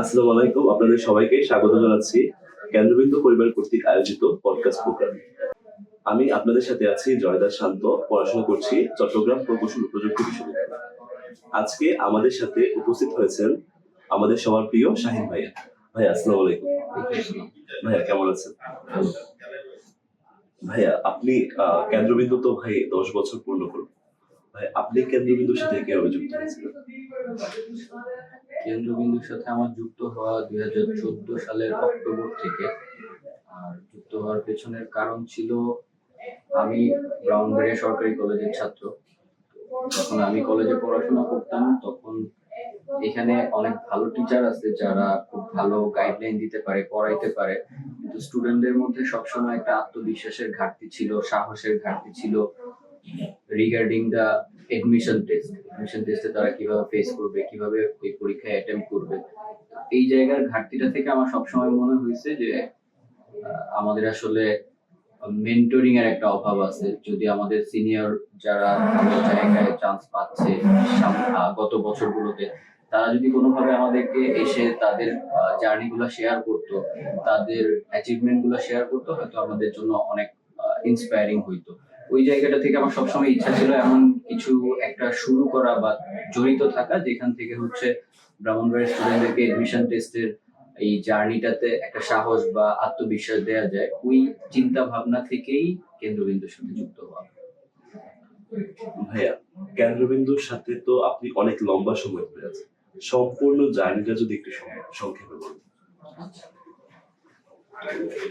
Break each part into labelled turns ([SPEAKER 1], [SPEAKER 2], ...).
[SPEAKER 1] আসসালামু আলাইকুম, আপনাদের সবাইকে স্বাগত জানাচ্ছি কেন্দ্রবিন্দু পরিবার কর্তৃক আয়োজিত পডকাস্ট প্রোগ্রাম আমি আপনাদের সাথে আছি জয়দাস শান্ত, পড়াশোনা করছি চট্টগ্রাম প্রকৌশল প্রযুক্তি বিশ্ববিদ্যালয়। আজকে আমাদের সাথে উপস্থিত হয়েছেন আমাদের সবার প্রিয় শাহিন ভাইয়া। ভাইয়া, আসসালামু আলাইকুম। ভাইয়া, কেমন আছেন? ভাইয়া, আপনি কেন্দ্রবিন্দু তো ভাই দশ বছর পূর্ণ ভাই আপনি কেন্দ্রবিন্দুর সাথে কীভাবে যুক্ত হয়েছিলেন
[SPEAKER 2] কেন্দ্রবিন্দুর সাথে আমার যুক্ত হওয়া দুই হাজার চোদ্দ সালের অক্টোবর থেকে। আর যুক্ত হওয়ার পেছনের কারণ ছিল আমি ব্রাউনবাড়িয়া সরকারি কলেজের ছাত্র। যখন আমি কলেজে পড়াশোনা করতাম, তখন এখানে অনেক ভালো টিচার আছে যারা খুব ভালো গাইডলাইন দিতে পারে, পড়াইতে পারে। কিন্তু স্টুডেন্টদের মধ্যে সবসময় একটা আত্মবিশ্বাসের ঘাটতি ছিল, সাহসের ঘাটতি ছিল। Regarding the admission test admission টেস্টে তারা কীভাবে ফেস করবে, কীভাবে ওই পরীক্ষায় অ্যাটেম্প করবে? এই জায়গার ঘাটতিটা থেকে আমার সবসময় মনে হয়েছে যে আমাদের আসলে মেন্টরিং এর একটা অভাব আছে। যদি আমাদের সিনিয়র যারা জায়গায় চান্স পাচ্ছে গত বছরগুলোতে, তারা যদি কোনোভাবে আমাদেরকে এসে তাদের জার্নি গুলো শেয়ার করতো, তাদের অ্যাচিভমেন্টগুলো শেয়ার করতো, হয়তো আমাদের জন্য অনেক ইন্সপায়ারিং হইতো। ওই জায়গাটা থেকে আমার সবসময় ইচ্ছা ছিল এমন কিছু একটা শুরু করা বা জড়িত থাকা যেখান থেকে হচ্ছে ব্রাহ্মণবাড়ির স্টুডেন্টদেরকে এডমিশন টেস্টের এই জার্নিটাতে একটা সাহস বা আত্মবিশ্বাস দেওয়া যায়। ওই চিন্তা ভাবনা থেকেই কেন্দ্রবিন্দুর সাথে যুক্ত হওয়া।
[SPEAKER 1] ভাইয়া কেন্দ্রবিন্দুর সাথে তো আপনি অনেক লম্বা সময় ধরে আছেন। সম্পূর্ণ জার্নিটা যদি একটু সংক্ষেপে বলুন।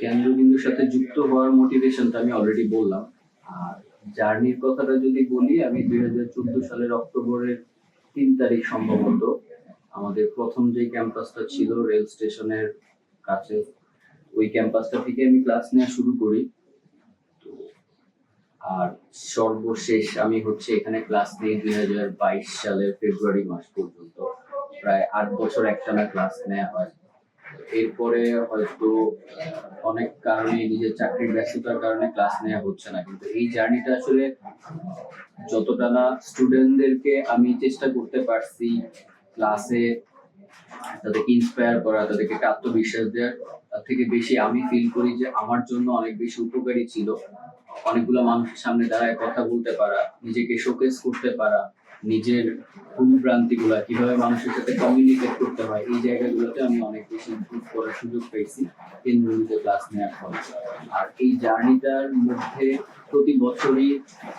[SPEAKER 2] কেন্দ্রবিন্দুর সাথে যুক্ত হওয়ার মোটিভেশনটা আমি অলরেডি বললাম। আর জার্নির কথাটা যদি বলি, আমি দুই হাজার চোদ্দ সালের অক্টোবরের তিন তারিখ সম্ভবত আমাদের প্রথম যে ক্যাম্পাসটা ছিল রেল স্টেশনের কাছে, ওই ক্যাম্পাসটা থেকে আমি ক্লাস নেওয়া শুরু করি। তো আর সর্বশেষ আমি হচ্ছে এখানে ক্লাস নিই দুই হাজার বাইশ সালের ফেব্রুয়ারি মাস পর্যন্ত। প্রায় আট বছর একটানা ক্লাস নেওয়া হয়। এরপরে হয়তো অনেক কারণে নিজের চাকরির ব্যস্ততার কারণে ক্লাস নেওয়া হচ্ছে না। কিন্তু এই জার্নিটা আসলে যতটা না স্টুডেন্টদেরকে আমি চেষ্টা করতে পারছি ক্লাসে তাদেরকে ইন্সপায়ার করা, তাদেরকে একটা আত্মবিশ্বাস দেওয়ার, তার থেকে বেশি আমি ফিল করি যে আমার জন্য অনেক বেশি উপকারী ছিল। অনেকগুলো মানুষের সামনে দাঁড়ায় কথা বলতে পারা, নিজেকে শোকেস করতে পারা নিজের ভুল ভ্রান্তি গুলা কীভাবে মানুষের সাথে কমিউনিকেট করতে হয়, এই জায়গাগুলোতে আমি অনেক বেশি ইমপ্রুভ করার সুযোগ পেয়েছি কেন্দ্রীয় ক্লাস নেওয়ার ফলে আর এই জার্নিটার মধ্যে প্রতি বছরই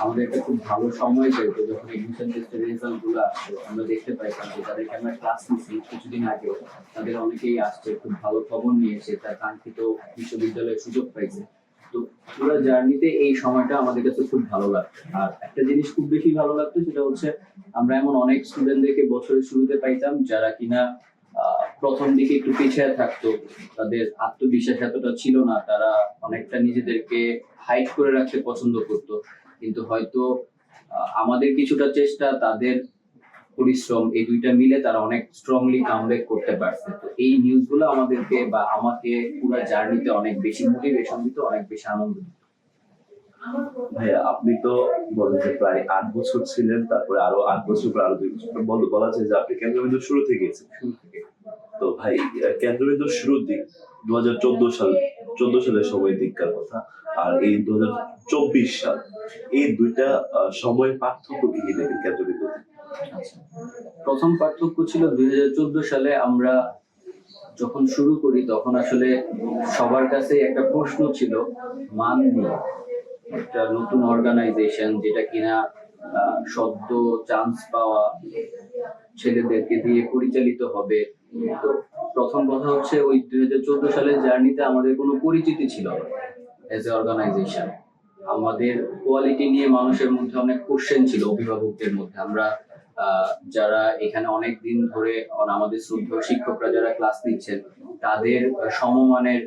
[SPEAKER 2] আমাদের একটা খুব ভালো সময় যেত যখন এডমিশন টেস্টের রেজাল্টগুলো আসতো, আমরা দেখতে পাইতাম যে তাদেরকে আমরা ক্লাস নিচ্ছি কিছুদিন আগেও, তাদের অনেকেই আসছে, খুব ভালো খবর নিয়েছে, তার কাঙ্ক্ষিত বিশ্ববিদ্যালয়ের সুযোগ পাইছে। তো পুরো জার্নিতে এই সময়টা আমাদের কাছে খুব ভালো লাগতো। আর একটা জিনিস খুব বেশি ভালো লাগতো, সেটা হচ্ছে আমরা এমন অনেক স্টুডেন্টদেরকে বছরের শুরুতে পাইতাম যারা কিনা প্রথম দিকে একটু পিছিয়ে থাকতো। তাদের আত্মবিশ্বাস এতটা ছিল না, তারা অনেকটা নিজেদেরকে হাইড করে রাখতে পছন্দ করতো। কিন্তু হয়তো আমাদের কিছুটা চেষ্টা তাদের পরিশ্রম এই দুইটা মিলে তারা অনেক স্ট্রংলি কামব্যাক করতে পারছে। তো এই নিউজগুলো আমাদেরকে বা আমাকে পুরো জার্নিতে অনেক বেশি মোটিভেশন দিত অনেক বেশি আনন্দ দিত।
[SPEAKER 1] ভাইয়া আপনি তো বলেন যে প্রায় আট বছর ছিলেন তারপরে আরও আট বছর পর আরও দুই বছর বল- বলা যায় যে আপনি কেন্দ্রবিন্দুর শুরু থেকে গেছেন। শুরু থেকে। তো ভাই আহ, কেন্দ্রবিন্দুর শুরুর দিক দু হাজার চোদ্দ সাল চোদ্দ সালের সময় দিককার কথা আর এই দু হাজার চব্বিশ সাল এই দুইটা আহ, সময়ের পার্থক্য কি কি দেখেন কেন্দ্রবিন্দুতে?
[SPEAKER 2] আচ্ছা। প্রথম পার্থক্য ছিল দুই হাজার চোদ্দ সালে আমরা যখন শুরু করি, তখন আসলে সবার কাছে একটা প্রশ্ন ছিল, মান নিয়ে। একটা নতুন অর্গানাইজেশন যেটা কিনা সদ্য চান্স পাওয়া ছেলেদেরকে দিয়ে পরিচালিত হবে। তো প্রথম কথা হচ্ছে ওই দুই হাজার চোদ্দ সালের জার্নিতে আমাদের কোনো পরিচিতি ছিল এজ এ অর্গানাইজেশন আমাদের কোয়ালিটি নিয়ে মানুষের মধ্যে অনেক কোশ্চেন ছিল, অভিভাবকদের মধ্যে। আমরা যারা এখানে অনেক দিন ধরে আমাদের শ্রদ্ধ শিক্ষকরা যারা ক্লাস নিচ্ছেন, তাদের সমমানের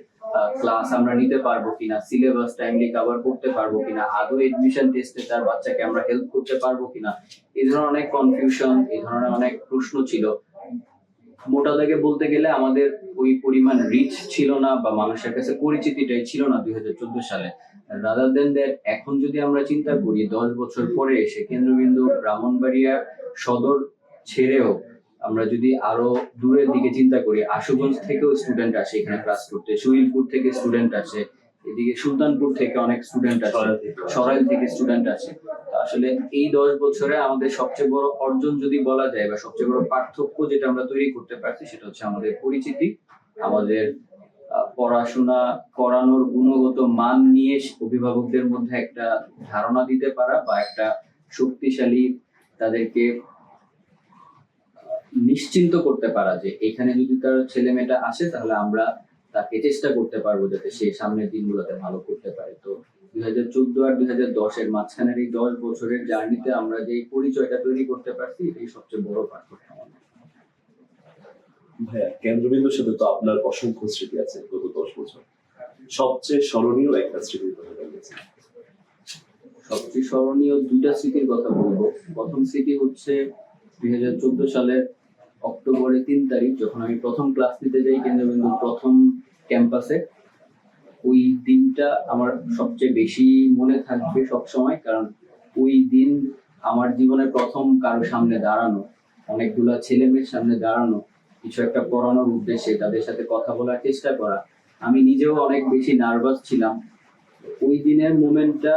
[SPEAKER 2] ক্লাস আমরা নিতে পারব কিনা সিলেবাস টাইমলি কভার করতে পারব কিনা, আদৌ এডমিশন টেস্টে তার বাচ্চাকে আমরা হেল্প করতে পারব কিনা এই ধরনের অনেক কনফিউশন এই ধরনের অনেক প্রশ্ন ছিল। মোটা দাগে বলতে গেলে আমাদের ওই পরিমাণ রিচ ছিল না বা মানুষের কাছে পরিচিতিটাই ছিল না দুই হাজার চোদ্দ সালে। রাদার দেন দ্যাট এখন যদি আমরা চিন্তা করি, দশ বছর পরে এসে কেন্দ্রবিন্দু ব্রাহ্মণবাড়িয়া সদর ছেড়েও আমরা যদি আরও দূরের দিকে চিন্তা করি, আশুগঞ্জ থেকেও স্টুডেন্ট আসে, এখানে ক্লাস করতে সুইলপুর থেকে স্টুডেন্ট আসে এদিকে সুলতানপুর থেকে অনেক স্টুডেন্ট আসে
[SPEAKER 1] সরাইল থেকে।
[SPEAKER 2] স্টুডেন্ট আসে তো আসলে এই দশ বছরে আমাদের সবচেয়ে বড় অর্জন যদি বলা যায় বা সবচেয়ে বড় পার্থক্য যেটা আমরা তৈরি করতে পারছি সেটা হচ্ছে আমাদের পরিচিতি আমাদের পড়াশোনা করানোর গুণগত মান নিয়ে অভিভাবকদের মধ্যে একটা ধারণা দিতে পারা বা একটা শক্তিশালী তাদেরকে নিশ্চিন্ত করতে পারা যে এখানে যদি তার ছেলে মেয়েটা আসে তাহলে আমরা তাকে চেষ্টা করতে পারব যাতে সে সামনের দিনগুলোতে ভালো করতে পারে। তো দুই হাজার চোদ্দ আর দুই হাজার দশের মাঝখানের এই দশ বছরের জার্নিতে আমরা যে পরিচয়টা তৈরি করতে পারছি এটাই সবচেয়ে বড় পার্থক্য
[SPEAKER 1] ভাইয়া কেন্দ্রবিন্দুর সাথে তো আপনার অসংখ্য স্মৃতি আছে গত দশ বছর। সবচেয়ে স্মরণীয় একটা স্মৃতির কথা বলেছে
[SPEAKER 2] সবচেয়ে স্মরণীয় দুইটা স্মৃতির কথা বলব। প্রথম স্মৃতি হচ্ছে দুই হাজার চোদ্দ সালের অক্টোবরের তিন তারিখ, যখন আমি প্রথম ক্লাস নিতে যাই কেন্দ্রবিন্দু প্রথম ক্যাম্পাসে ওই দিনটা আমার সবচেয়ে বেশি মনে থাকবে সব সময় কারণ ওই দিন আমার জীবনে প্রথম কারও সামনে দাঁড়ানো, অনেকগুলো ছেলে মেয়ের সামনে দাঁড়ানো, কিছু একটা পড়ানোর উদ্দেশ্যে, তাদের সাথে কথা বলার চেষ্টা করা। আমি নিজেও অনেক বেশি নার্ভাস ছিলাম। ওই দিনের মোমেন্টটা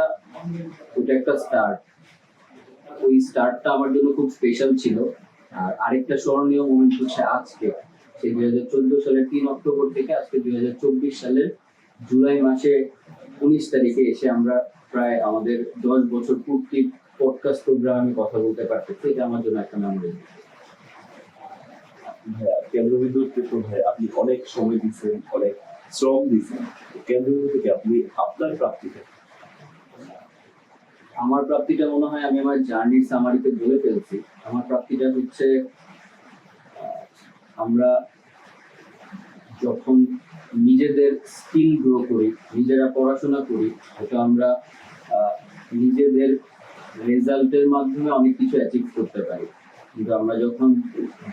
[SPEAKER 2] ওটা একটা স্টার্ট ওই স্টার্টটা আমার জন্য খুব স্পেশাল ছিল। আর আরেকটা স্মরণীয় মোমেন্ট হচ্ছে আজকে। সেই দুই হাজার চোদ্দ সালের তিন অক্টোবর থেকে আজকে দুই হাজার চব্বিশ সালের জুলাই মাসে উনিশ তারিখে এসে আমরা প্রায় আমাদের দশ বছর পূর্তি পডকাস্ট প্রোগ্রাম কথা বলতে পারতেছি। এটা আমার জন্য একটা মেমোরি
[SPEAKER 1] ভাইয়া ভাই আপনি অনেক সময় দিচ্ছেন, অনেক শ্রম দিচ্ছেন। কেন্দ্রবিন্দু থেকে আপনি আপনার প্রাপ্তিটা
[SPEAKER 2] আমার প্রাপ্তিটা মনে হয় আমি আমার জার্নির সামারিতে বলে ফেলছি। আমার প্রাপ্তিটা হচ্ছে আমরা যখন নিজেদের স্কিল গ্রো করি, নিজেরা পড়াশোনা করি, হয়তো আমরা নিজেদের রেজাল্টের মাধ্যমে অনেক কিছু অ্যাচিভ করতে পারি। কিন্তু আমরা যখন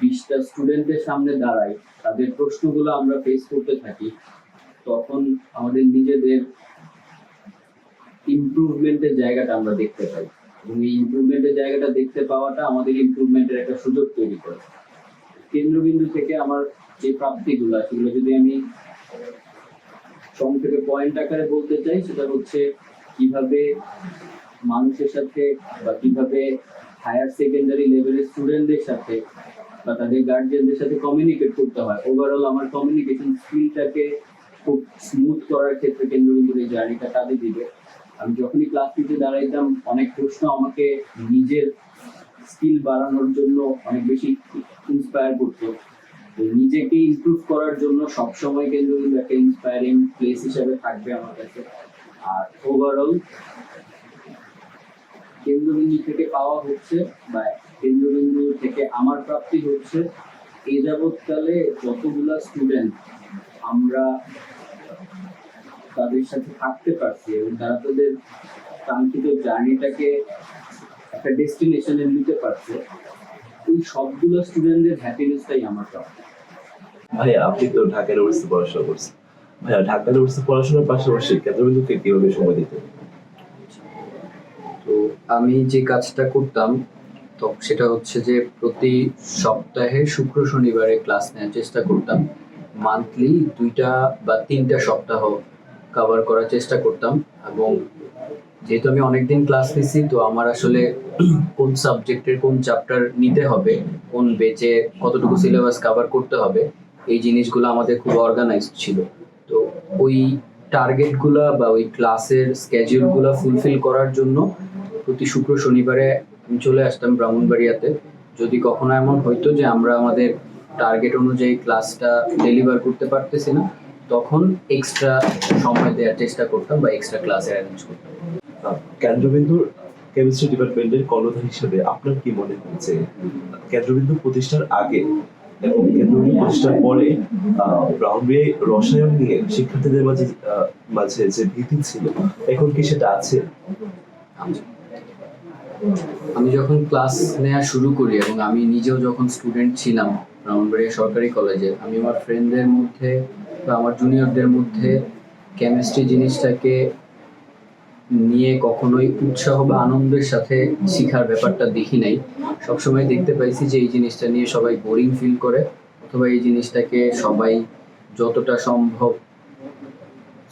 [SPEAKER 2] বিশটা স্টুডেন্টের সামনে দাঁড়াই, তাদের প্রশ্নগুলো আমরা ফেস করতে থাকি, তখন আমাদের নিজেদের ইমপ্রুভমেন্টের জায়গাটা আমরা দেখতে পাই। এবং এই ইমপ্রুভমেন্টের জায়গাটা দেখতে পাওয়াটা আমাদের ইমপ্রুভমেন্টের একটা সুযোগ তৈরি করে। কেন্দ্রবিন্দু থেকে আমার যে প্রাপ্তিগুলো, সেগুলো যদি আমি সংক্ষেপে পয়েন্ট আকারে বলতে চাই, সেটা হচ্ছে কীভাবে মানুষের সাথে বা কীভাবে হায়ার সেকেন্ডারি লেভেলের স্টুডেন্টদের সাথে বা তাদের গার্জিয়ানদের সাথে কমিউনিকেট করতে হয়। ওভারঅল আমার কমিউনিকেশন স্কিলটাকে খুব স্মুথ করার ক্ষেত্রে কেন্দ্রবিন্দুর এই জার্নিটা কাজে দিবে। আমি যখনই ক্লাস নিতে দাঁড়াইতাম, অনেক প্রশ্ন আমাকে নিজের স্কিল বাড়ানোর জন্য অনেক বেশি ইন্সপায়ার করতো। নিজেকে ইমপ্রুভ করার জন্য সবসময় কেন্দ্রবিন্দু একটা ইন্সপায়ারিং প্লেস হিসাবে থাকবে আমার কাছে। আর ওভারঅল কেন্দ্রবিন্দু থেকে পাওয়া হচ্ছে বা কেন্দ্রবিন্দু থেকে আমার প্রাপ্তি হচ্ছে এ যাবৎকালে যতগুলা স্টুডেন্ট আমরা তাদের সাথে থাকতে পারছি এবং তারা তাদের কাঙ্ক্ষিত জার্নিটাকে একটা ডেস্টিনেশনে নিতে পারছে। ওই সবগুলো স্টুডেন্টদের হ্যাপিনেসটাই আমার প্রাপ্তি
[SPEAKER 1] ভাইয়া আপনি তো ঢাকা ইউনিভার্সিটি পড়াশোনা করছেন। ভাইয়া ঢাকা ইউনিভার্সিটি পড়াশোনার পাশাপাশি কেন্দ্রবিন্দুকে কীভাবে সময় দিতে
[SPEAKER 2] তো আমি যে কাজটা করতাম তো সেটা হচ্ছে যে প্রতি সপ্তাহে শুক্র শনিবারে ক্লাস নেওয়ার চেষ্টা করতাম। মান্থলি দুইটা বা তিনটা সপ্তাহ কভার করার চেষ্টা করতাম এবং যেহেতু আমি অনেকদিন ক্লাস নিছি, তো আমার আসলে কোন সাবজেক্টের কোন চ্যাপ্টার নিতে হবে, কোন বেচে কতটুকু সিলেবাস কভার করতে হবে, এই জিনিসগুলো আমাদের খুব অর্গানাইজড ছিল। তো ওই টার্গেটগুলো বা ওই ক্লাসের স্কেজিউলগুলো ফুলফিল করার জন্য প্রতি শুক্র শনিবারে আমি চলে আসতাম ব্রাহ্মণবাড়িয়াতে। যদি কখনো এমন হইতো যে আমরা আমাদের টার্গেট অনুযায়ী ক্লাসটা ডেলিভার করতে পারতেছি না তখন এক্সট্রা সময় দেওয়ার চেষ্টা করতাম বা এক্সট্রা ক্লাস অ্যারেঞ্জ করতাম।
[SPEAKER 1] কেন্দ্রবিন্দুর কেমিস্ট্রি ডিপার্টমেন্টের কর্ণধার হিসেবে আপনার কি মনে হচ্ছে কেন্দ্রবিন্দু প্রতিষ্ঠার আগে এবং কেন্দ্রবিন্দু প্রতিষ্ঠার পরে আহ, রসায়ন নিয়ে শিক্ষার্থীদের মাঝে মাঝে যে ভীতি ছিল এখন কি সেটা আছে?
[SPEAKER 2] আমি যখন ক্লাস নেওয়া শুরু করি এবং আমি নিজেও যখন স্টুডেন্ট ছিলাম ব্রাহ্মণবাড়িয়া সরকারি কলেজে আমি আমার ফ্রেন্ডদের মধ্যে বা আমার জুনিয়রদের মধ্যে কেমিস্ট্রি জিনিসটাকে নিয়ে কখনোই উৎসাহ বা আনন্দের সাথে শিখার ব্যাপারটা দেখি নাই। সবসময় দেখতে পাইছি যে এই জিনিসটা নিয়ে সবাই বোরিং ফিল করে, অথবা এই জিনিসটাকে সবাই যতটা সম্ভব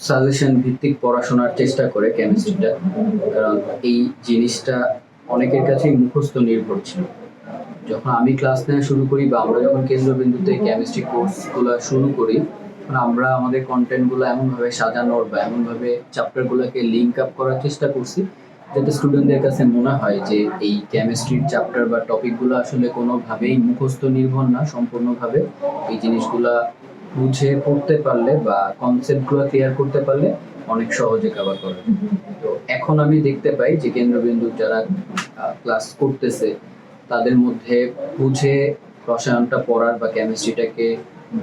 [SPEAKER 2] সাজেশন ভিত্তিক পড়াশোনার চেষ্টা করে কেমিস্ট্রিটা কারণ এই জিনিসটা অনেকের কাছেই মুখস্থ নির্ভর ছিল। যখন আমি ক্লাস নেওয়া শুরু করি বা আমরা যখন কেন্দ্রবিন্দুতে কেমিস্ট্রি কোর্সগুলো শুরু করি আমরা আমাদের কন্টেন্টগুলো এমনভাবে সাজানোর বা এমনভাবে চ্যাপ্টারগুলোকে লিঙ্ক আপ করার চেষ্টা করছি, যাতে স্টুডেন্টদের কাছে মনে হয় যে এই কেমিস্ট্রির চ্যাপ্টার বা টপিকগুলো আসলে কোনোভাবেই মুখস্থ নির্ভর না, সম্পূর্ণভাবে এই জিনিসগুলা বুঝে পড়তে পারলে বা কনসেপ্টগুলো ক্লিয়ার করতে পারলে অনেক সহজে কভার করা। তো এখন আমি দেখতে পাই যে কেন্দ্রবিন্দু যারা ক্লাস করতেছে, তাদের মধ্যে বুঝে রসায়নটা পড়ার বা কেমিস্ট্রিটাকে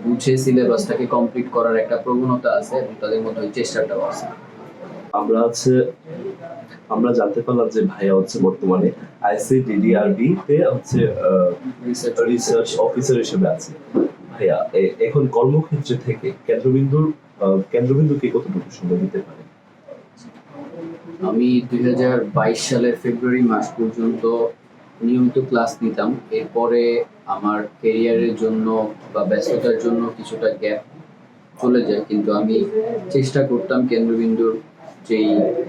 [SPEAKER 2] বুঝে সিলেবাসটাকে কমপ্লিট করার একটা প্রবণতা আছে এবং তাদের মধ্যে ওই চেষ্টাটাও আছে।
[SPEAKER 1] আমরা হচ্ছে আমরা জানতে পারলাম যে ভাইয়া হচ্ছে বর্তমানে আইসিডিডিআরবি তে হচ্ছে
[SPEAKER 2] রিসার্চ
[SPEAKER 1] অফিসার হিসেবে আছে। ভাইয়া এখন কর্মক্ষেত্রে থেকে কেন্দ্রবিন্দুর কেন্দ্রবিন্দুকে কতটুকু সময় দিতে পারে?
[SPEAKER 2] আমি দুই হাজার বাইশ সালের ফেব্রুয়ারি মাস পর্যন্ত নিয়মিত ক্লাস নিতাম। এরপরে আমার কেরিয়ারের জন্য বা ব্যস্ততার জন্য কিছুটা গ্যাপ চলে যায়, কিন্তু আমি চেষ্টা করতাম কেন্দ্রবিন্দুর যেই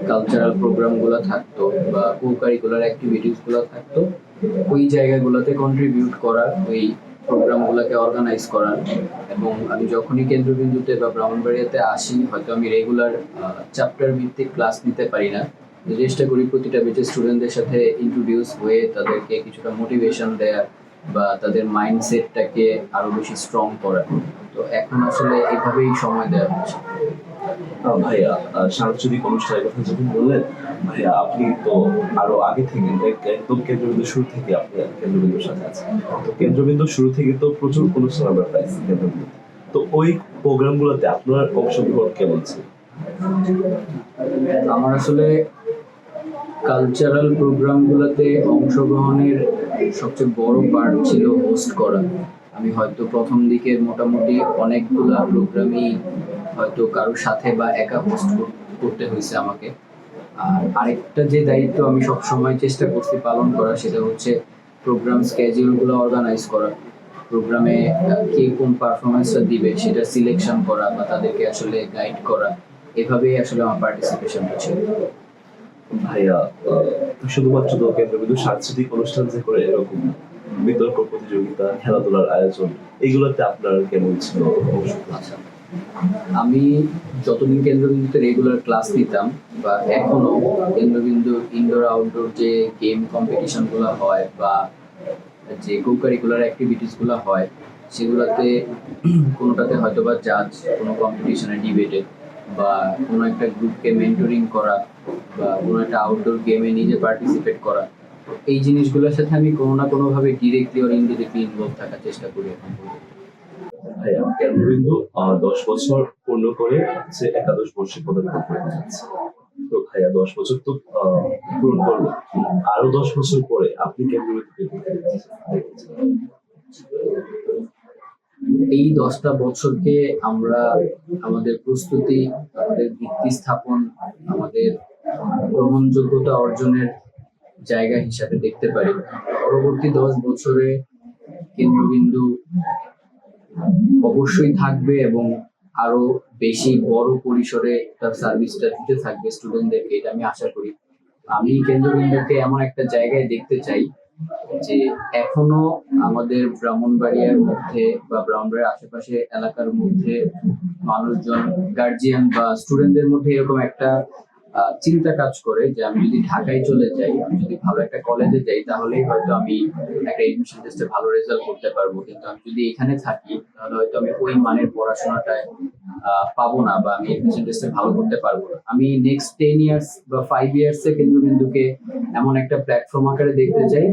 [SPEAKER 2] কালচারাল প্রোগ্রামগুলো থাকতো বা কো কারিকুলার অ্যাক্টিভিটিসগুলো থাকতো, ওই জায়গাগুলোতে কন্ট্রিবিউট করার, ওই প্রোগ্রামগুলোকে অর্গানাইজ করার। এবং আমি যখনই কেন্দ্রবিন্দুতে বা ব্রাহ্মণবাড়িয়াতে আসি, হয়তো আমি রেগুলার চ্যাপ্টার ভিত্তিক ক্লাস নিতে পারি না। চেষ্টা করি প্রতিটা বেচে স্টুডেন্টদের সাথে ইন্ট্রোডিউস হয়ে তাদেরকে কিছুটা মোটিভেশন দেওয়ার বা তাদের মাইন্ডসেটটাকে আরও বেশি স্ট্রং করার তো এখন আসলে এভাবেই সময় দেওয়া হচ্ছে।
[SPEAKER 1] ভাইয়া সাংস্কৃতিক অনুষ্ঠানের কথা যখন বললেন ভাইয়া আপনি তো আরও আগে থেকে একদম কেন্দ্রবিন্দু শুরু থেকে আপনি কেন্দ্রবিন্দুর সাথে আছেন। তো কেন্দ্রবিন্দু শুরু থেকে তো প্রচুর অনুষ্ঠান আমরা পাইছি কেন্দ্রবিন্দু তো ওই প্রোগ্রামগুলোতে আপনার অংশগ্রহণ কেমন ছিল?
[SPEAKER 2] আমার আসলে কালচারাল প্রোগ্রামগুলোতে অংশগ্রহণের সবচেয়ে বড় পার্ট ছিল হোস্ট করা। আমি হয়তো প্রথম দিকে মোটামুটি অনেকগুলা প্রোগ্রামই হয়তো কারোর সাথে বা একা হোস্ট করতে হয়েছে আমাকে। আর আরেকটা যে দায়িত্ব আমি সব সময় চেষ্টা করছি পালন করা, সেটা হচ্ছে প্রোগ্রাম স্কেজিউলগুলো অর্গানাইজ করা। প্রোগ্রামে কে কোন পারফরমেন্সটা দিবে, সেটা সিলেকশন করা বা তাদেরকে আসলে গাইড করা। এভাবেই আসলে আমার পার্টিসিপেশনটা ছিল।
[SPEAKER 1] ভাইয়া শুধুমাত্র তো কেন্দ্রবিন্দু সাংস্কৃতিক অনুষ্ঠান যে করে এরকম বিতর্ক, প্রতিযোগিতা, খেলাধুলার আয়োজন, এগুলোতে আপনার কেমন ছিল?
[SPEAKER 2] আচ্ছা আমি যতদিন কেন্দ্রবিন্দুতে রেগুলার ক্লাস নিতাম, বা এখনও কেন্দ্রবিন্দু ইনডোর আউটডোর যে গেম কম্পিটিশনগুলো হয়, বা যে কো কারিকুলার অ্যাক্টিভিটিসগুলো হয়, সেগুলোতে কোনোটাতে হয়তো বা জাজ কোনো কম্পিটিশনে ডিবেটে বা কোনো একটা গ্রুপকে মেন্টরিং করা বা কোনো একটা আউটডোর গেমে নিজে পার্টিসিপেট করা এই জিনিসগুলোর সাথে আমি কোনো না কোনোভাবে ডিরেক্টলি ওর ইনডিরেক্টলি ইনভলভ থাকার চেষ্টা করি এখন।
[SPEAKER 1] ভাইয়া কেন্দ্রবিন্দু আহ, দশ বছর পূর্ণ করে হচ্ছে একাদশ বর্ষে পদার্পণ করতে যাচ্ছে তো ভাইয়া দশ বছর তো পূরণ করল আরও দশ বছর পরে আপনি কেন্দ্রবিন্দুকে দেখতে।
[SPEAKER 2] এই দশটা বছরকে আমরা আমাদের প্রস্তুতি, আমাদের ভিত্তি স্থাপন, আমাদের গ্রহণযোগ্যতা অর্জনের জায়গা হিসাবে দেখতে পারি। পরবর্তী দশ বছরে কেন্দ্রবিন্দু অবশ্যই থাকবে এবং আরও বেশি বড় পরিসরে তার সার্ভিসটা দিতে থাকবে স্টুডেন্টদেরকে এটা আমি আশা করি। আমি কেন্দ্রবিন্দুকে এমন একটা জায়গায় দেখতে চাই যে এখনও আমাদের ব্রাহ্মণবাড়িয়ার মধ্যে বা ব্রাহ্মণবাড়িয়ার আশেপাশে এলাকার মধ্যে মানুষজন গার্জিয়ান বা স্টুডেন্টদের মধ্যে এরকম একটা চিন্তা কাজ করে যে আমি যদি ঢাকায় চলে যাই, আমি যদি ভালো একটা কলেজে যাই, তাহলেই হয়তো আমি একটা এডমিশন টেস্টে ভালো রেজাল্ট করতে পারব। কিন্তু আমি যদি এখানে থাকি, তাহলে হয়তো আমি ওই মানের পড়াশোনাটায় পাবো না বা আমি এডমিশন টেস্টে ভালো করতে পারব না। আমি নেক্সট টেন ইয়ার্স বা ফাইভ ইয়ার্স এ কেন্দ্রবিন্দুকে এমন একটা প্ল্যাটফর্ম আকারে দেখতে চাই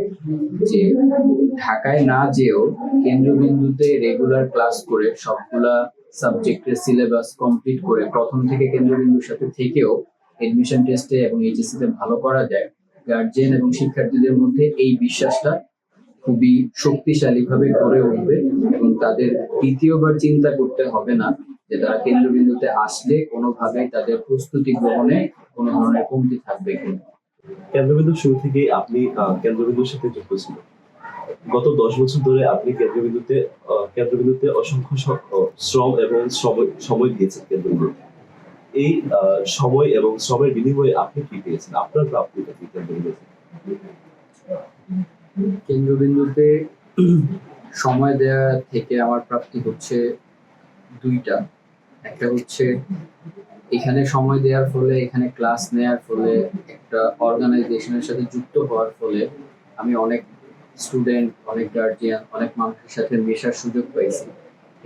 [SPEAKER 2] যে ঢাকায় না যেও কেন্দ্রবিন্দুতে রেগুলার ক্লাস করে সবগুলা সাবজেক্টের সিলেবাস কমপ্লিট করে প্রথম থেকে কেন্দ্রবিন্দুর সাথে থেকেও এডমিশন টেস্টে এবং এইচএসসি তে ভালো করা যায় গার্জিয়ান এবং শিক্ষার্থীদের মধ্যে এই বিশ্বাসটা খুবই শক্তিশালী ভাবে গড়ে উঠবে এবং তাদের দ্বিতীয়বার চিন্তা করতে হবে না যে তারা কেন্দ্রবিন্দুতে আসলে কোনোভাবেই তাদের প্রস্তুতি গ্রহণে কোনো ধরনের কমতি থাকবে কিনা।
[SPEAKER 1] কেন্দ্রবিন্দু শুরু থেকেই আপনি কেন্দ্রবিন্দুর সাথে যুক্ত ছিলেন। গত দশ বছর ধরে আপনি কেন্দ্রবিন্দুতে কেন্দ্রবিন্দুতে অসংখ্য শ্রম এবং সময় দিয়েছেন কেন্দ্রবিন্দুতে। এই সময় এবং শ্রমের বিনিময়ে আপনি কি পেয়েছেন? আপনার প্রাপ্তিটা কি কেন্দ্রবিন্দুতে
[SPEAKER 2] কেন্দ্রবিন্দুতে সময় দেয়া থেকে আমার প্রাপ্তি হচ্ছে দুইটা। একটা হচ্ছে এখানে সময় দেওয়ার ফলে, এখানে ক্লাস নেওয়ার ফলে, একটা অর্গানাইজেশনের সাথে যুক্ত হওয়ার ফলে আমি অনেক স্টুডেন্ট, অনেক গার্জিয়ান, অনেক মানুষের সাথে মেশার সুযোগ পাইছি।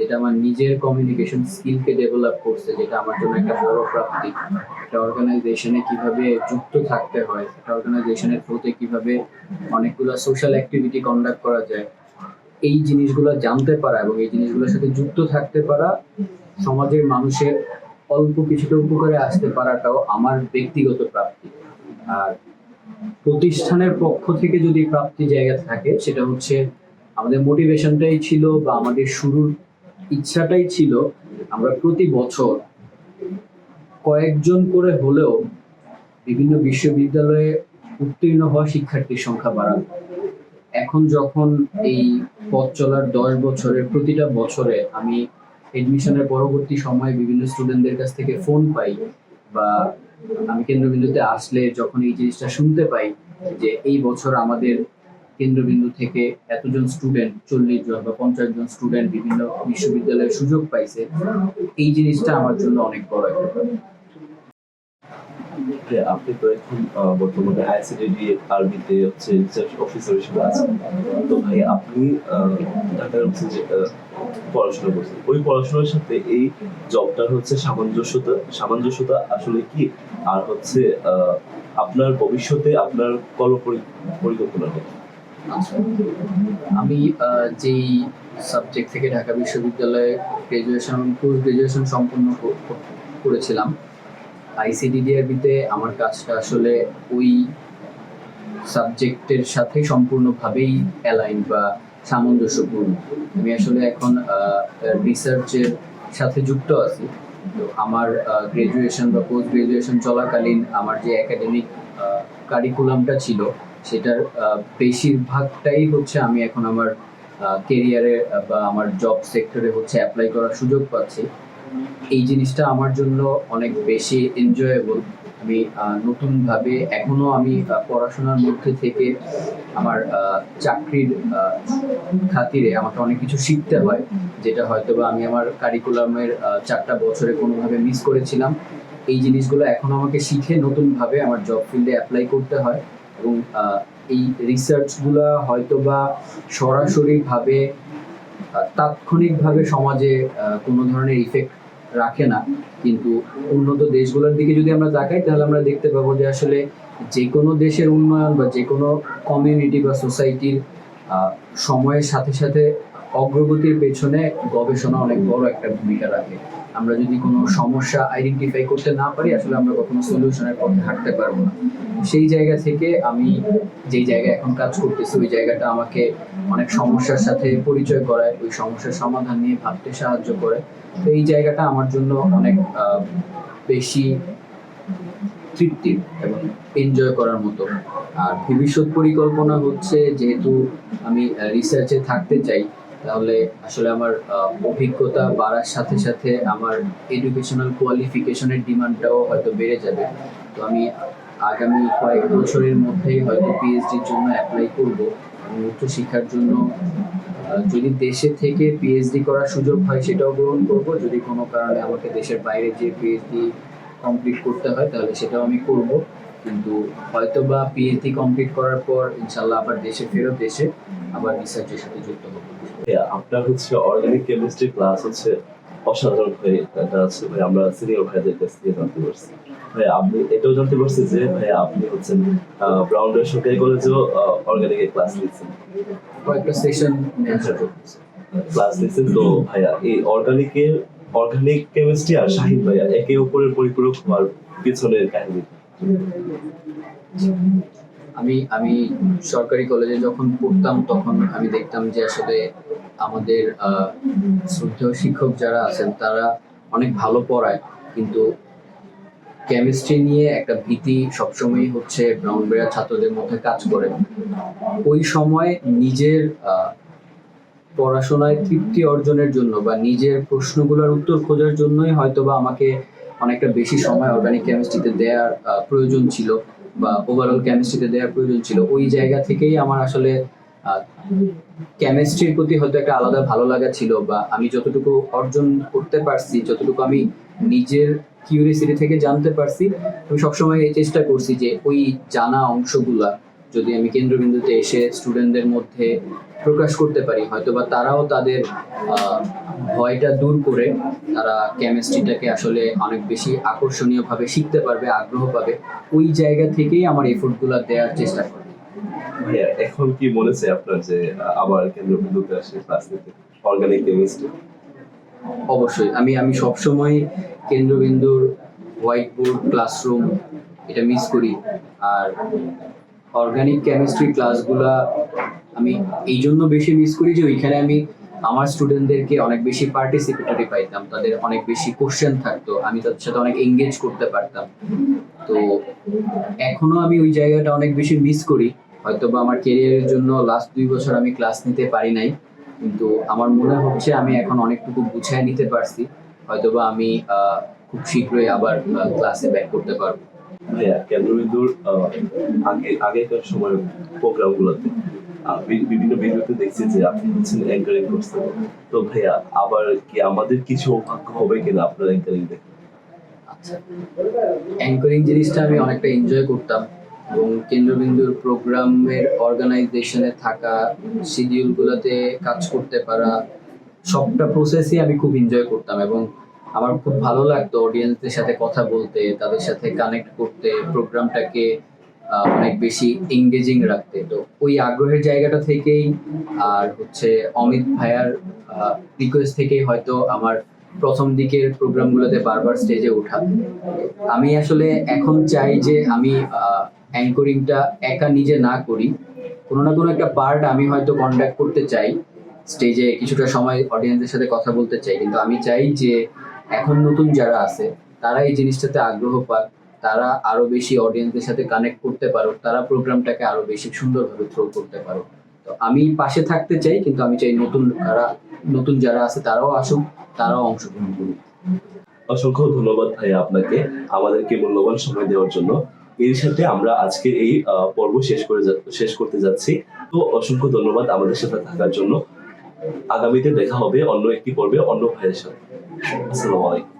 [SPEAKER 2] যেটা আমার নিজের কমিউনিকেশন স্কিলকে ডেভেলপ করছে, যেটা আমার জন্য একটা বড় প্রাপ্তি। একটা অর্গানাইজেশনে কীভাবে যুক্ত থাকতে হয়, একটা অর্গানাইজেশনের থ্রুতে কীভাবে অনেকগুলো সোশ্যাল অ্যাক্টিভিটি কন্ডাক্ট করা যায়। এই জিনিসগুলো জানতে পারা এবং এই জিনিসগুলোর সাথে যুক্ত থাকতে পারা সমাজের মানুষের অল্প কিছুটা উপকারে আসতে পারাটাও আমার ব্যক্তিগত প্রাপ্তি। আর প্রতিষ্ঠানের পক্ষ থেকে যদি প্রাপ্তি জায়গা থাকে, সেটা হচ্ছে আমাদের মোটিভেশনটাই ছিল বা আমাদের শুরুর ইচ্ছাটাই ছিল আমরা প্রতি বছর কয়েকজন করে হলেও বিভিন্ন বিশ্ববিদ্যালয়ে উত্তীর্ণ হওয়া শিক্ষার্থীর সংখ্যা বাড়ানো। এখন যখন এই পথ চলার দশ বছরের প্রতিটা বছরে আমি এডমিশনের পরবর্তী সময়ে বিভিন্ন স্টুডেন্টদের কাছ থেকে ফোন পাই বা আমি কেন্দ্রবিন্দুতে আসলে যখন এই জিনিসটা শুনতে পাই যে এই বছর আমাদের কেন্দ্রবিন্দু থেকে এতজন স্টুডেন্ট চল্লিশ জন বা পঞ্চাশ জন স্টুডেন্ট বিভিন্ন বিশ্ববিদ্যালয়ে সুযোগ পাইছে, এই জিনিসটা আমার জন্য অনেক বড় একটা।
[SPEAKER 1] আপনি তো এখন বর্তমানে আইসিডি আরবিতে হচ্ছে রিসার্চ অফিসার হিসেবে আছেন তো ভাই, আপনি ঢাকার হচ্ছে যে পড়াশোনা করছেন ওই পড়াশোনার সাথে এই জবটার হচ্ছে সামঞ্জস্যতা সামঞ্জস্যতা আসলে কি আর হচ্ছে আপনার ভবিষ্যতে আপনার কর্ম পরি- পরিকল্পনাটা।
[SPEAKER 2] আমি যেই সাবজেক্ট থেকে ঢাকা বিশ্ববিদ্যালয়ে গ্রাজুয়েশন পোস্ট গ্রাজুয়েশন সম্পূর্ণ কর- কর- করেছিলাম আইসিডিডিআরবিতে আমার কাজটা আসলে ওই সাবজেক্টের সাথে সম্পূর্ণভাবেই অ্যালাইন বা সামঞ্জস্যপূর্ণ। আমি আসলে এখন রিসার্চের সাথে যুক্ত আছি। তো আমার গ্রাজুয়েশন বা পোস্ট গ্রাজুয়েশন চলাকালীন আমার যে একাডেমিক কারিকুলামটা ছিল সেটার বেশিরভাগটাই হচ্ছে আমি এখন আমার কেরিয়ারে বা আমার জব সেক্টরে হচ্ছে অ্যাপ্লাই করার সুযোগ পাচ্ছি। এই জিনিসটা আমার জন্য অনেক বেশি এনজয়েবল আমি নতুনভাবে এখনও আমি পড়াশোনার মধ্যে থেকে আমার চাকরির খাতিরে আমাকে অনেক কিছু শিখতে হয়, যেটা হয়তো বা আমি আমার কারিকুলামের চারটা বছরে কোনোভাবে মিস করেছিলাম। এই জিনিসগুলো এখন আমাকে শিখে নতুনভাবে আমার জব ফিল্ডে অ্যাপ্লাই করতে হয়। এবং এই রিসার্চগুলো হয়তো বা সরাসরিভাবে তাৎক্ষণিকভাবে সমাজে কোনো ধরনের ইফেক্ট রাখে না। কিন্তু উন্নত দেশগুলোর দিকে যদি আমরা তাকাই, তাহলে আমরা দেখতে পাবো যে আসলে যে কোনো দেশের উন্নয়ন বা যে কোনো কমিউনিটি বা সোসাইটির সময়ের সাথে সাথে অগ্রগতির পেছনে গবেষণা অনেক বড় একটা ভূমিকা রাখে। আমরা যদি কোনো সমস্যা আইডেন্টিফাই করতে না পারি, আসলে আমরা কখনো সলিউশনের পথে হাঁটতে পারব না। সেই জায়গা থেকে আমি যেই জায়গায় এখন কাজ করতেছি, ওই জায়গাটা আমাকে অনেক সমস্যার সাথে পরিচয় করায়, ওই সমস্যার সমাধান নিয়ে ভাবতে সাহায্য করে। তো এই জায়গাটা আমার জন্য অনেক বেশি তৃপ্তির এবং এনজয় করার মতো। আর ভবিষ্যৎ পরিকল্পনা হচ্ছে, যেহেতু আমি রিসার্চে থাকতে চাই তাহলে আসলে আমার অভিজ্ঞতা বাড়ার সাথে সাথে আমার এডুকেশনাল কোয়ালিফিকেশনের ডিমান্ডটাও হয়তো বেড়ে যাবে। তো আমি আগামী কয়েক বছরের মধ্যেই হয়তো পিএইচডির জন্য অ্যাপ্লাই করব। উচ্চশিক্ষার জন্য যদি দেশে থেকে পিএইচডি করার সুযোগ হয় সেটাও গ্রহণ করব। যদি কোনো কারণে আমাকে দেশের বাইরে যে পিএইচডি কমপ্লিট করতে হয় তাহলে সেটাও আমি করব। কিন্তু হয়তো বা পিএইচডি কমপ্লিট করার পর ইনশাল্লাহ আবার দেশে ফেরত এসে আবার রিসার্চের সাথে যুক্ত হব।
[SPEAKER 1] আপনার হচ্ছে অর্গানিক কেমিস্ট্রি ক্লাস হচ্ছে অসাধারণ হয়ে যাচ্ছে ভাই আমরা সিনিয়র ভাইদের কাছ থেকে জানতে পারছি। ভাই আপনি এটাও জানতে পারছি যে ভাই আপনি হচ্ছেন ব্রাউন্ডার সরকারি কলেজেও অর্গানিক ক্লাস নিচ্ছেন।
[SPEAKER 2] কয়েকটা সেশন।
[SPEAKER 1] ক্লাস নিচ্ছেন তো ভাইয়া এই অর্গানিকের অর্গানিক কেমিস্ট্রি আর শাহিন ভাইয়া একে অপরের পরিপূরক হওয়ার পিছনের কাহিনী।
[SPEAKER 2] আমি আমি সরকারি কলেজে যখন পড়তাম, তখন আমি দেখতাম যে আসলে আমাদের শ্রদ্ধেয় শিক্ষক যারা আছেন, তারা অনেক ভালো পড়ায়, কিন্তু কেমিস্ট্রি নিয়ে একটা ভীতি সবসময় হচ্ছে ব্রাউনবেড়া ছাত্রদের মধ্যে কাজ করে। ওই সময় নিজের পড়াশোনায় তৃপ্তি অর্জনের জন্য বা নিজের প্রশ্নগুলোর উত্তর খোঁজার জন্যই হয়তো বা আমাকে অনেকটা বেশি সময় অর্গানিক কেমিস্ট্রিতে দেওয়ার প্রয়োজন ছিল বা ওভারঅল কেমিস্ট্রিতে দেওয়ার প্রয়োজন ছিল। ওই জায়গা থেকেই আমার আসলে কেমিস্ট্রির প্রতি হয়তো একটা আলাদা ভালো লাগা ছিল বা আমি যতটুকু অর্জন করতে পারছি, যতটুকু আমি নিজের কিউরিয়াসিটি থেকে জানতে পারছি, আমি সবসময় এই চেষ্টা করছি যে ওই জানা অংশগুলা যদি আমি কেন্দ্রবিন্দুতে এসে স্টুডেন্টদের মধ্যে প্রকাশ করতে পারি হয়তো বা তারাও তাদের ভয়টা দূর করে তারা কেমিস্ট্রিটাকে আসলে অনেক বেশি আকর্ষণীয়ভাবে শিখতে পারবে আগ্রহ পাবে। ওই জায়গা থেকেই আমার এফোর্টগুলো দেওয়ার চেষ্টা করি
[SPEAKER 1] ভাইয়া এখন কি মনে চাই আপনার যে আবার কেন্দ্রবিন্দুতে আসে ক্লাস নিতে? অর্গানিক কেমিস্ট্রি
[SPEAKER 2] অবশ্যই। আমি আমি সবসময় কেন্দ্রবিন্দুর হোয়াইট বোর্ড ক্লাসরুম এটা মিস করি। আর অর্গানিক কেমিস্ট্রি ক্লাসগুলা আমি এই জন্য বেশি মিস করি যে ওইখানে আমি আমার স্টুডেন্টদেরকে অনেক বেশি পার্টিসিপেটরি পাইতাম, তাদের অনেক বেশি কোশ্চেন থাকতো, আমি তাদের সাথে অনেক এঙ্গেজ করতে পারতাম। তো এখনও আমি ওই জায়গাটা অনেক বেশি মিস করি হয়তো বা আমার কেরিয়ারের জন্য লাস্ট দুই বছর আমি ক্লাস নিতে পারি নাই, কিন্তু আমার মনে হচ্ছে আমি এখন অনেকটুকু গুছায় নিতে পারছি, হয়তোবা আমি খুব শীঘ্রই আবার ক্লাসে ব্যাক করতে পারব।
[SPEAKER 1] কেন্দ্রবিন্দুর আগে আগেকার প্রোগ্রামগুলোতে বিভিন্ন বিন্দুতে দেখছি যে আপনি হচ্ছেন অ্যাঙ্কারিং করছেন তো ভাইয়া আবার কি আমাদের কিছু সৌভাগ্য হবে কিনা আপনার অ্যাঙ্কারিং দেখে?
[SPEAKER 2] আচ্ছা অ্যাঙ্করিং জিনিসটা আমি অনেকটা এনজয় করতাম এবং কেন্দ্রবিন্দুর প্রোগ্রামের অর্গানাইজেশনে থাকা শিডিউলগুলোতে কাজ করতে পারা সবটা প্রসেসই আমি খুব এনজয় করতাম এবং আমার খুব ভালো লাগতো অডিয়েন্সদের সাথে কথা বলতে, তাদের সাথে কানেক্ট করতে প্রোগ্রামটাকে অনেক বেশি এঙ্গেজিং রাখতে। তো ওই আগ্রহের জায়গাটা থেকেই আর হচ্ছে অমিত ভাইয়ার রিকোয়েস্ট থেকেই হয়তো আমার প্রথম দিকের প্রোগ্রামগুলোতে বারবার স্টেজে ওঠা। আমি আসলে এখন চাই যে আমি অ্যাঙ্করিংটা একা নিজে না করি। কোনো না কোনো একটা পার্ট আমি হয়তো কন্ডাক্ট করতে চাই স্টেজে কিছুটা সময় অডিয়েন্সের সাথে কথা বলতে চাই। কিন্তু আমি চাই যে এখন নতুন যারা আছে, তারা এই জিনিসটাতে আগ্রহ পাক, তারা আরও বেশি অডিয়েন্সের সাথে কানেক্ট করতে পারো তারা প্রোগ্রামটাকে আরও বেশি সুন্দরভাবে থ্রো করতে পারো তো আমি পাশে থাকতে চাই, কিন্তু আমি চাই নতুন যারা নতুন যারা আছে, তারাও আসুক, তারাও অংশগ্রহণ করুক।
[SPEAKER 1] অসংখ্য ধন্যবাদ ভাইয়া আপনাকে আমাদেরকে মূল্যবান সময় দেওয়ার জন্য। এর সাথে আমরা আজকের এই পর্ব শেষ করে শেষ করতে যাচ্ছি। তো অসংখ্য ধন্যবাদ আমাদের সাথে থাকার জন্য। আগামীতে দেখা হবে অন্য একটি পর্বে অন্য ভাইয়ের সাথে। আসসালামু আলাইকুম